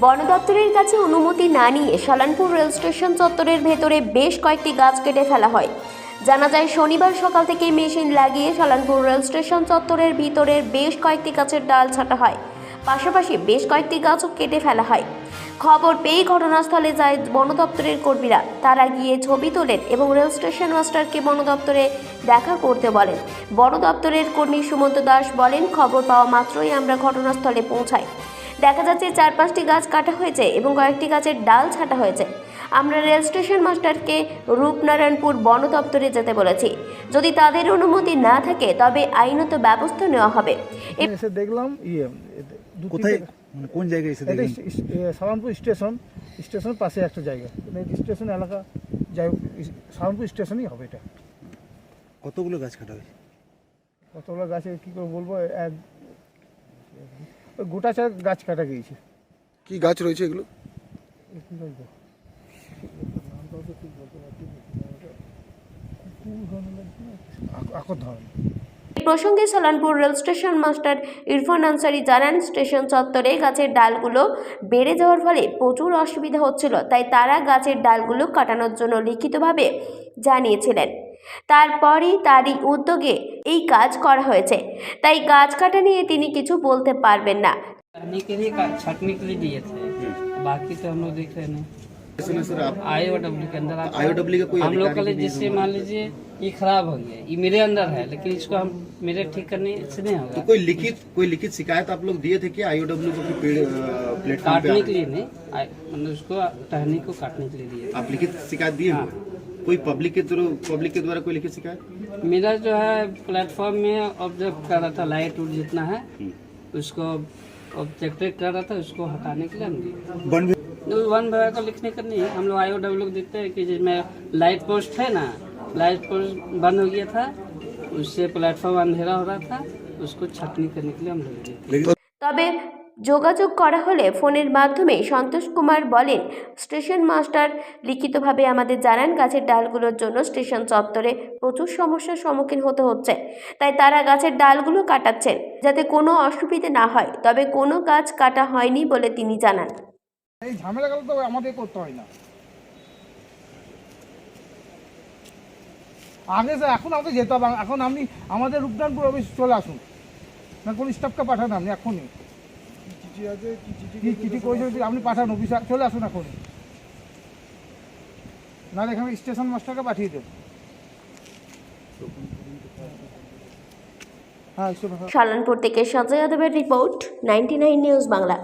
বন দপ্তরের কাছে অনুমতি না নিয়ে সালানপুর রেল স্টেশন চত্বরের ভেতরে বেশ কয়েকটি গাছ কেটে ফেলা হয়। জানা যায়, শনিবার সকাল থেকে মেশিন লাগিয়ে সালানপুর রেল স্টেশন চত্বরের ভিতরের বেশ কয়েকটি গাছের ডাল ছাঁটা হয়। পাশাপাশি বেশ কয়েকটি গাছও কেটে ফেলা হয়। খবর পেয়ে ঘটনাস্থলে যায় বন দপ্তরের কর্মীরা। তারা গিয়ে ছবি তোলেন এবং রেল স্টেশন মাস্টারকে বন দপ্তরে দেখা করতে বলেন। বন দপ্তরের কর্মী সুমন্ত দাস বলেন, খবর পাওয়া মাত্রই আমরা ঘটনাস্থলে পৌঁছাই। দেখা যাচ্ছে চার পাঁচটি গাছ কাটা হয়েছে এবং কয়েকটি গাছের ডাল ছাঁটা হয়েছে। আমরা রেল স্টেশন মাস্টারকে রূপনারায়ণপুর বন দপ্তরে যেতে বলেছি। যদি তাদের অনুমতি না থাকে তবে আইনত ব্যবস্থা নেওয়া হবে। এসে দেখলাম ইয়ে কোথায়? মানে কোন জায়গায় এসে দেখলেন? সালামপুর স্টেশন। স্টেশন পাশে একটা জায়গা। মানে স্টেশন এলাকা যাই হোক সালামপুর স্টেশনই হবে এটা। কতগুলো গাছ কাটা হয়েছে? কতগুলো গাছে কী করে বলব? এক গোটা চার গাছ কাটা গিয়েছে। কি গাছ রয়েছে এগুলো? আকর ধরনের। প্রসঙ্গে Salanpur rail station master Irfan Ansari জানান স্টেশন চত্বরে গাছের ডালগুলো বেড়ে যাওয়ার ফলে প্রচুর অসুবিধা হচ্ছিল তাই তারা গাছের ডালগুলো কাটানোর জন্য লিখিতভাবে জানিয়েছিলেন তারপরই তারই উদ্যোগে এই কাজ করা হয়েছে তাই গাছ কাটা নিয়ে তিনি কিছু বলতে পারবেন না छटने के लिए का- छटने के लिए दिए थे बाकी तो हम लोग देख रहे नहीं आई ओ डब्ल्यू के अंदर आता है। आईओडब्ल्यू का कोई हम लोग अधिकारी का लिए भी नहीं जैसे मान लीजिए ये खराब हो गया। ये मेरे अंदर है लेकिन इसको हम मेरे ठीक करने से नहीं होगा तो कोई लिखित कोई लिखित शिकायत आप लोग दिए थे क्या आईओडब्ल्यू को प्लेटफॉर्म काटने के लिए नहीं मतलब उसको टहनी को काटने के लिए दिए आप लिखित शिकायत दिए हाँ। कोई पब्लिक के थ्रू पब्लिक के द्वारा कोई लिखित शिकायत? मेरा जो है प्लेटफॉर्म में ऑब्ज़र्व कर रहा था लाइट उट जितना है उसको ऑब्जेक्टेड कर रहा था उसको हटाने के लिए हम वन विभाग को लिखने का नहीं हम लोग आईओ डब्ल्यू को देखते हैं कि जिसमें लाइट पोस्ट है ना लाइट पोस्ट बंद हो गया था उससे प्लेटफॉर्म अंधेरा हो रहा था उसको छटनी करने के लिए हम लोग देते তবে যোগাযোগ করা হলে ফোনের মাধ্যমে সন্তোষ কুমার বলেন স্টেশন মাস্টার লিখিতভাবে আমাদের জানান গাছের ডালগুলোর জন্য স্টেশন চত্বরে প্রচুর সমস্যার সম্মুখীন হতে হচ্ছে তাই তারা গাছের ডালগুলো কাটাচ্ছেন যাতে কোনো অসুবিধে না হয় তবে কোনো গাছ কাটা হয়নি বলে তিনি জানান এই ঝামেলাগুলো তো আমাদের করতে হয় না আগে স্যার এখন আমাকে যেতে হবে, এখন আপনি আমাদের রূপদানপুর অফিস চলে আসুন। না, কোনো স্টাফকে পাঠান আপনি এখনই চিঠি আছে আপনি পাঠান অফিসে চলে আসুন এখনই নাহলে এখানে স্টেশন মাস্টারকে পাঠিয়ে দেব। হ্যাঁ সালানপুর থেকে সঞ্জয় যাদবের রিপোর্ট নাইনটি নিউজ বাংলা।